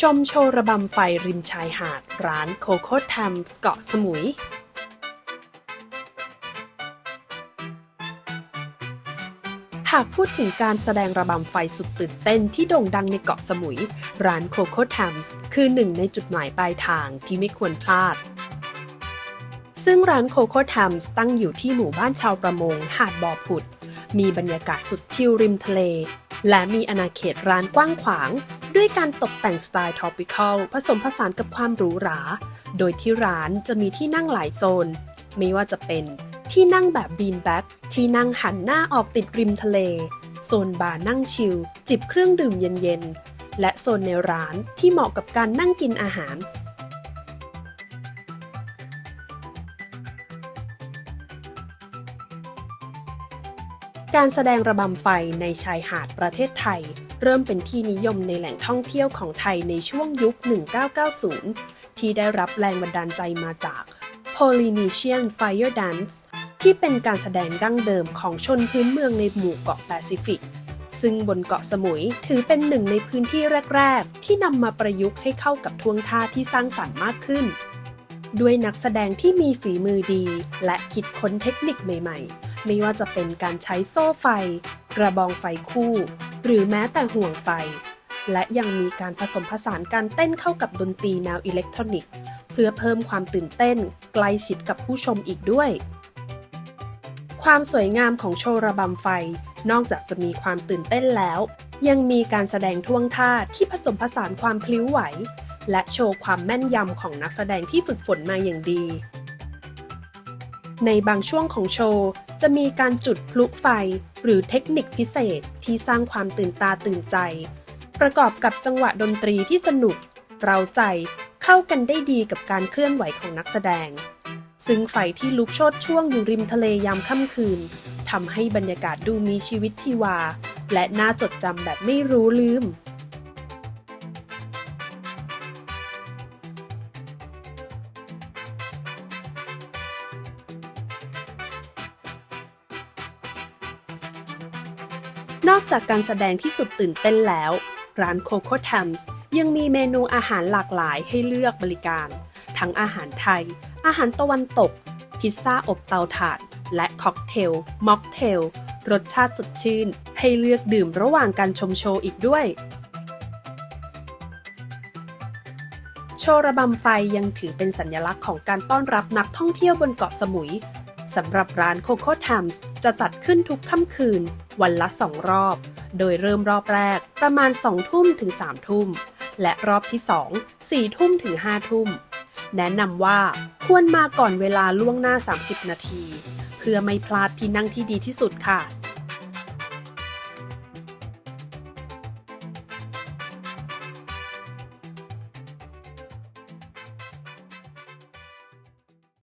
ชมโชว์ระบำไฟริมชายหาด ร้านโคโค่แทมส์เกาะสมุยหากพูดถึงการแสดงระบำไฟสุดตื่นเต้นที่โด่งดังในเกาะสมุย ร้านโคโค่แทมส์คือหนึ่งในจุดหมายปลายทางที่ไม่ควรพลาด ซึ่งร้านโคโค่แทมส์ตั้งอยู่ที่หมู่บ้านชาวประมงหาดบ่อผุด มีบรรยากาศสุดชิลริมทะเล และมีอาณาเขตร้านกว้างขวาง ด้วยการตกแต่งสไตล์ทอปิคอลผสมผสานกับความหรูหรา โดยที่ร้านจะมีที่นั่งหลายโซน ไม่ว่าจะเป็นที่นั่งแบบบีนแบ็กที่นั่งหันหน้าออกติดริมทะเล โซนบาร์นั่งชิลจิบเครื่องดื่มเย็นๆ และโซนในร้านที่เหมาะกับการนั่งกินอาหาร การแสดงระบำไฟในชายหาดประเทศไทย เริ่มเป็นที่นิยมในแหล่งท่องเที่ยวของไทยในช่วงยุค 1990 ที่ได้รับแรงบันดาลใจมาจาก Polynesian Fire Dance ที่เป็นการแสดงดั้งเดิมของชนพื้นเมืองในหมู่เกาะแปซิฟิก ซึ่งบนเกาะสมุยถือเป็นหนึ่งในพื้นที่แรก ๆ ที่นำมาประยุกต์ให้เข้ากับท่วงท่าที่สร้างสรรค์มากขึ้น ด้วยนักแสดงที่มีฝีมือดี และคิดค้นเทคนิคใหม่ ๆ ไม่ว่าจะเป็นการใช้โซ่ไฟ กระบองไฟคู่ หรือแม้แต่ห่วงไฟ และยังมีการผสมผสานการเต้นเข้ากับดนตรีแนวอิเล็กทรอนิกส์ เพื่อเพิ่มความตื่นเต้น ใกล้ชิดกับผู้ชมอีกด้วย ความสวยงามของโชว์ระบำไฟ นอกจากจะมีความตื่นเต้นแล้ว ยังมีการแสดงท่วงท่าที่ผสมผสานความพลิ้วไหว และโชว์ความแม่นยำของนักแสดงที่ฝึกฝนมาอย่างดี ในบางช่วงของโชว์ จะมีการจุดพลุไฟ หรือเทคนิคพิเศษที่สร้างความตื่นตาตื่นใจ ประกอบกับจังหวะดนตรีที่สนุก เร้าใจเข้ากันได้ดีกับการเคลื่อนไหวของนักแสดง ซึ่งไฟที่ลุกโชดช่วงอยู่ริมทะเลยามค่ำคืนทำให้บรรยากาศดูมีชีวิตชีวา และน่าจดจำแบบไม่รู้ลืม นอกจากการแสดงที่สุดตื่นเต้นแล้ว ร้าน Coco t a m s ยังมีเมนูอาหารหลากหลายให้เลือกบริการ ทั้งอาหารไทย อาหารตะวันตก พิซซ่าอบเตาถ่าน และค็อกเทล ม็อกเทล รสชาติสดชื่น ให้เลือกดื่มระหว่างการชมโชว์อีกด้วย โชระบำไฟยังถือเป็นสัญลักษณ์ของการต้อนรับนักท่องเที่ยวบนเกาะสมุย สำหรับร้าน Coco t a m s จะจัดขึ้นทุกค่ำคืน วันละ2รอบ โดยเริ่มรอบแรกประมาณ 2 ทุ่มถึง 3 ทุ่ม และรอบที่ 2 4 ทุ่มถึง 5 ทุ่ม แนะนำว่าควรมาก่อนเวลาล่วงหน้า 30 นาที เพื่อไม่พลาดที่นั่งที่ดีที่สุดค่ะ